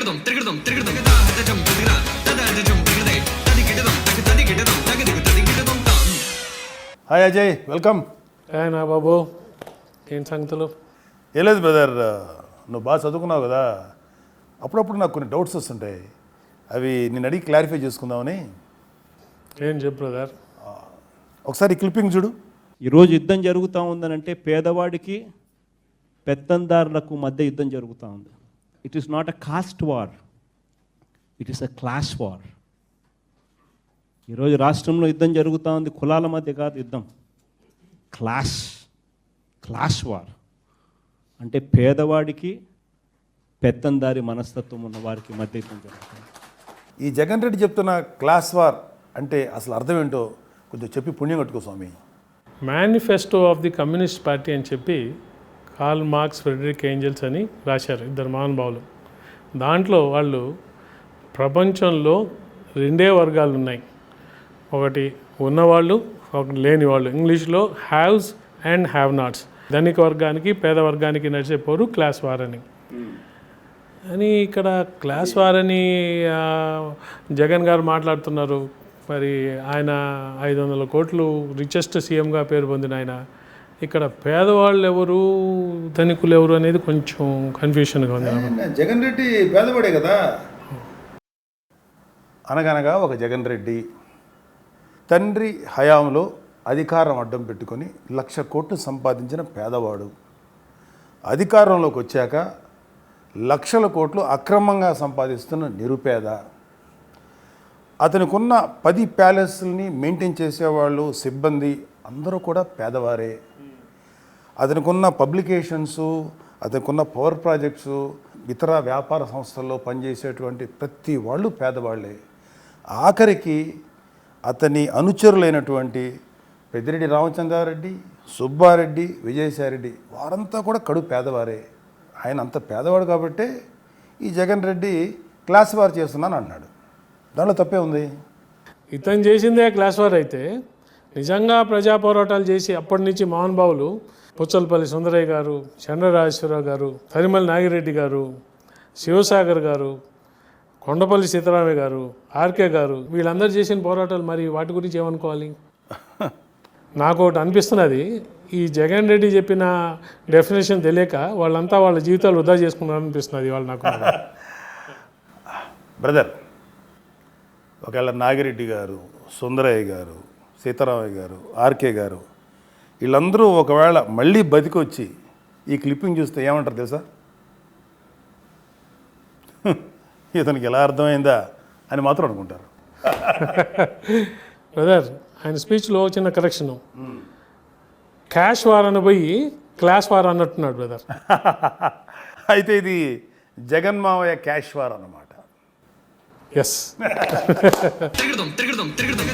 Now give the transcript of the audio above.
తిరగరా తద తిరగదే. తది గిడదం తగ తది గిడదం తగ దిగ తది గిడదం తాం హాయ్ అజయ్ వెల్కమ్. నా బాబు ఏం సంగతులు? ఏ లేదు బ్రదర్ నువ్వు బాగా చదువుకున్నావు కదా. అప్పుడప్పుడు నాకు కొన్ని డౌట్స్ వస్తుంటాయి. అవి నేను అడిగి క్లారిఫై చేసుకుందామని. ఏం చెప్పు బ్రదర్. ఒకసారి క్లిప్పింగ్ చూడు. ఈరోజు యుద్ధం జరుగుతూ ఉందనంటే పేదవాడికి పెత్తందారులకు మధ్య యుద్ధం జరుగుతూ ఉంది. It is not a caste war it is a class war ఈరోజు రాష్ట్రంలో యుద్ధం జరుగుతూ ఉంది. కులాల మధ్య కాదు యుద్ధం. క్లాస్ క్లాస్ వార్ అంటే పేదవాడికి పెత్తందారి మనస్తత్వం ఉన్న వారికి మధ్య యుద్ధం జరుగుతుంది. ఈ జగన్ రెడ్డి చెప్తున్న క్లాస్ వార్ అంటే అసలు అర్థం ఏంటో కొంచెం చెప్పి పుణ్యం కట్టుకో స్వామి. Manifesto of the communist party అని చెప్పి కార్ల్ మార్క్స్ ఫ్రెడరిక్ ఏంజల్స్ అని రాశారు ఇద్దరు మహానుభావులు. దాంట్లో వాళ్ళు ప్రపంచంలో రెండే వర్గాలు ఉన్నాయి. ఒకటి ఉన్నవాళ్ళు ఒకటి లేని వాళ్ళు ఇంగ్లీష్లో హ్యావ్స్ అండ్ హ్యావ్ నాట్స్. ధనిక వర్గానికి పేద వర్గానికి నడిచే పోరు క్లాస్ వార్ అని. అని ఇక్కడ క్లాస్ వార్ అని జగన్ గారు మాట్లాడుతున్నారు. మరి ఆయన ఐదు వందల కోట్లు రిచెస్ట్ సీఎంగా పేరు పొందిన ఆయన. ఇక్కడ పేదవాళ్ళు ఎవరు ధనికులు ఎవరు అనేది కొంచెం కన్ఫ్యూషన్గా ఉంది. జగన్ రెడ్డి పేదవాడే కదా. అనగనగా ఒక జగన్ రెడ్డి తండ్రి హయాంలో అధికారం అడ్డం పెట్టుకొని లక్ష కోట్లు సంపాదించిన పేదవాడు. అధికారంలోకి వచ్చాక లక్షల కోట్లు అక్రమంగా సంపాదిస్తున్న నిరుపేద. అతనికి ఉన్న పది ప్యాలెస్ని మెయింటైన్ చేసేవాళ్ళు సిబ్బంది అందరూ కూడా పేదవారే. అతనికి ఉన్న పబ్లికేషన్స్ అతనికి ఉన్న పవర్ ప్రాజెక్ట్స్ ఇతర వ్యాపార సంస్థల్లో పనిచేసేటువంటి ప్రతి వాళ్ళు పేదవాళ్ళే ఆఖరికి అతని అనుచరులైనటువంటి పెద్దిరెడ్డి రామచంద్రారెడ్డి సుబ్బారెడ్డి విజయసాయిరెడ్డి వారంతా కూడా కడు పేదవారే. ఆయన అంత పేదవాడు కాబట్టే ఈ జగన్ రెడ్డి క్లాస్ వార్ చేస్తున్నాను అన్నాడు. దాంట్లో తప్పే ఉంది? ఇతను చేసిందే క్లాస్ వార్ అయితే నిజంగా ప్రజా పోరాటాలు చేసి అప్పటి నుంచి మహానుభావులు పుచ్చలపల్లి సుందరయ్య గారు చంద్రరాజేశ్వరరావు గారు తరిమల్ నాగిరెడ్డి గారు శివసాగర్ గారు కొండపల్లి సీతారామయ్య గారు ఆర్కే గారు వీళ్ళందరూ చేసిన పోరాటాలు మరి వాటి గురించి ఏమనుకోవాలి? నాకు ఒకటి అనిపిస్తున్నది ఈ జగన్ రెడ్డి చెప్పిన డెఫినేషన్ తెలియక వాళ్ళంతా వాళ్ళ జీవితాలు వృధా చేసుకున్నారు అనిపిస్తున్నది వాళ్ళు నాకు. బ్రదర్ ఒకవేళ నాగిరెడ్డి గారు సుందరయ్య గారు సీతారామయ్య గారు ఆర్కే గారు వీళ్ళందరూ ఒకవేళ మళ్ళీ బతికొచ్చి ఈ క్లిప్పింగ్ చూస్తే ఏమంటారు తెలుసా? ఇతనికి ఎలా అర్థమైందా అని మాత్రం అనుకుంటారు. బ్రదర్ ఆయన స్పీచ్లో చిన్న కరెక్షన్ క్యాష్ వార్ అని పోయి క్లాస్ వార్ అన్నట్టున్నాడు బ్రదర్ అయితే ఇది జగన్ మావయ్య క్యాష్ వార్ అన్నమాట. ఎస్ తిరగడం తిరగడం తిరగడం